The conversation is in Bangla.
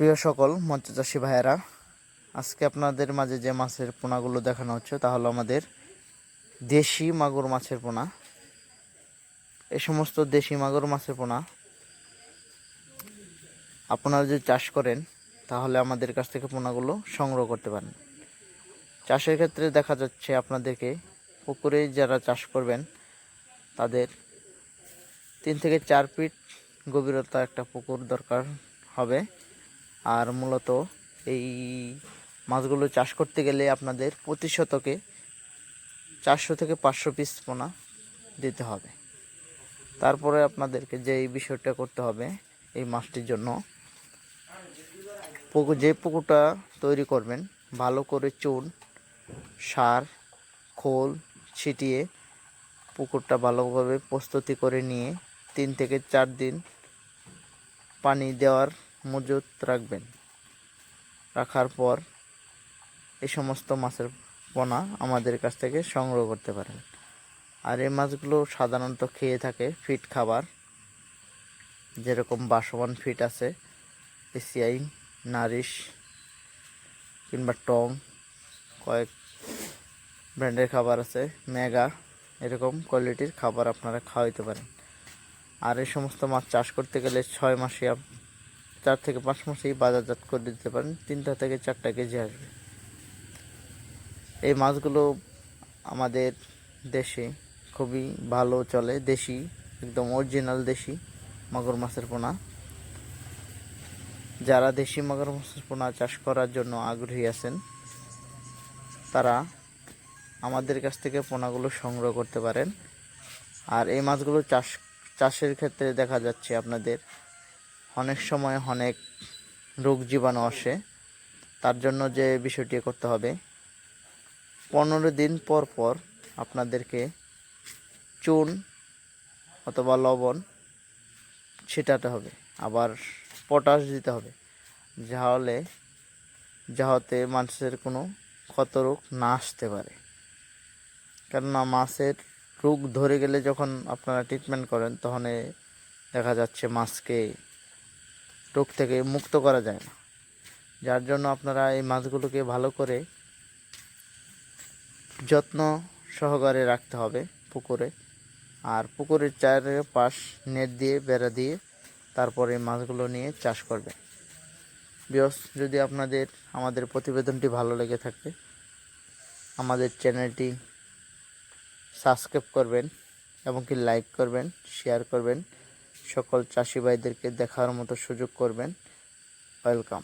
প্রিয় সকল মৎস্যচাষী ভাইয়েরা, আজকে আপনাদের মাঝে যে মাছের পোনাগুলো দেখানো হচ্ছে, তা হলো আমাদের দেশি মাগুর মাছের পোনা। এই সমস্ত দেশি মাগুর মাছের পোনা আপনারা যদি চাষ করেন, তাহলে আমাদের কাছ থেকে পোনাগুলো সংগ্রহ করতে পারেন। চাষের ক্ষেত্রে দেখা যাচ্ছে আপনাদেরকে পুকুরে যারা চাষ করবেন, তাদের তিন থেকে চার ফিট গভীরতা একটা পুকুর দরকার হবে। আর মূলত এই মাছগুলো চাষ করতে গেলে আপনাদের প্রতি শতকে চারশো থেকে পাঁচশো পিস পোনা দিতে হবে। তারপরে আপনাদেরকে যে এই বিষয়টা করতে হবে এই মাছটির জন্য পুকুর যে পুকুরটা তৈরি করবেন, ভালো করে চুন, সার, খোল ছিটিয়ে পুকুরটা ভালোভাবে প্রস্তুতি করে নিয়ে তিন থেকে চার দিন পানি দেওয়ার মজুত রাখবেন। রাখার পর এই সমস্ত মাছের পোনা আমাদের কাছ থেকে সংগ্রহ করতে পারেন। আর এই মাছগুলো সাধারণত খেয়ে থাকে ফিট খাবার। যেরকম বাসমান ফিট আছে, এসিআই, নারিশ কিংবা টং, কয়েক ব্র্যান্ডের খাবার আছে মেগা এরকম কোয়ালিটির খাবার আপনারা খাওয়াইতে পারেন। আর এই সমস্ত মাছ চাষ করতে গেলে ছয় মাসে চার থেকে পাঁচ মাসেই বাজারজাত করে দিতে পারেন। তিনটা থেকে চারটা কেজি আসবে। এই মাছগুলো আমাদের দেশে খুবই ভালো চলে, দেশি, একদম অরিজিনাল দেশি মাগুর মাছের পোনা। যারা দেশি মাগুর মাছের পোনা চাষ করার জন্য আগ্রহী আছেন, তারা আমাদের কাছ থেকে পোনাগুলো সংগ্রহ করতে পারেন। আর এই মাছগুলো চাষ, চাষের ক্ষেত্রে দেখা যাচ্ছে আপনাদের অনেক সময় অনেক রোগ জীবাণু আসে। তার জন্য যে বিষয়টি করতে হবে, পনেরো দিন পর পর আপনাদেরকে চুন অথবা লবণ ছিটাতে হবে, আবার পটাশ দিতে হবে, যাহলে যাহাতে মানুষের কোনো ক্ষত রোগ না আসতে পারে। কেননা মাছের রোগ ধরে গেলে যখন আপনারা ট্রিটমেন্ট করেন, তখন দেখা যাচ্ছে মাছকে রোগ থেকে মুক্ত করা যায় না। যার জন্য আপনারা এই মাছগুলোকে ভালো করে যত্ন সহকারে রাখতে হবে পুকুরে। আর পুকুরের চারপাশ নেট দিয়ে, বেড়া দিয়ে তারপরে মাছগুলো নিয়ে চাষ করবে বিয়স, যদি আপনাদের, আমাদের প্রতিবেদনটি ভালো লেগে থাকে, আমাদের চ্যানেলটি সাবস্ক্রাইব করবেন এবং কি লাইক করবেন, শেয়ার করবেন। সকল চাষি ভাইদেরকে দেখার মতো সুযোগ করবেন। ওয়েলকাম।